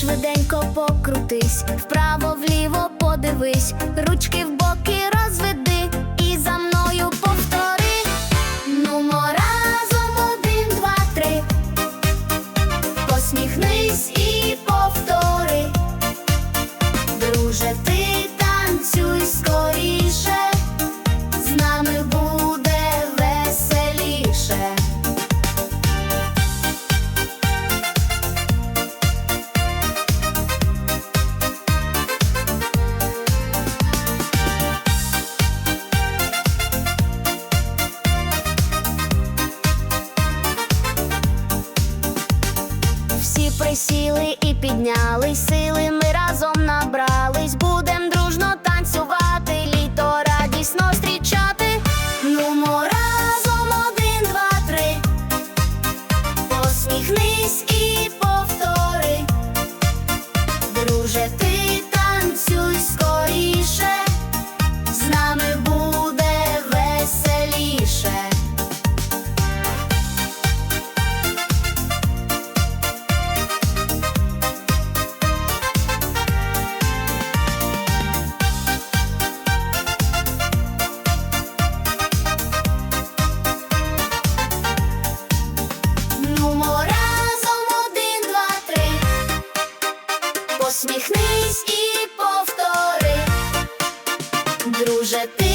що покрутись, вправо вліво подивись, ручки в боки розведи і за мною повтори. Нумо разом один, два, три. Посміхнись і повтори. Друже, ти танцюй скоріше, присіли і підняли сили ми разом набрались. Посміхнись і повтори. Друже, ти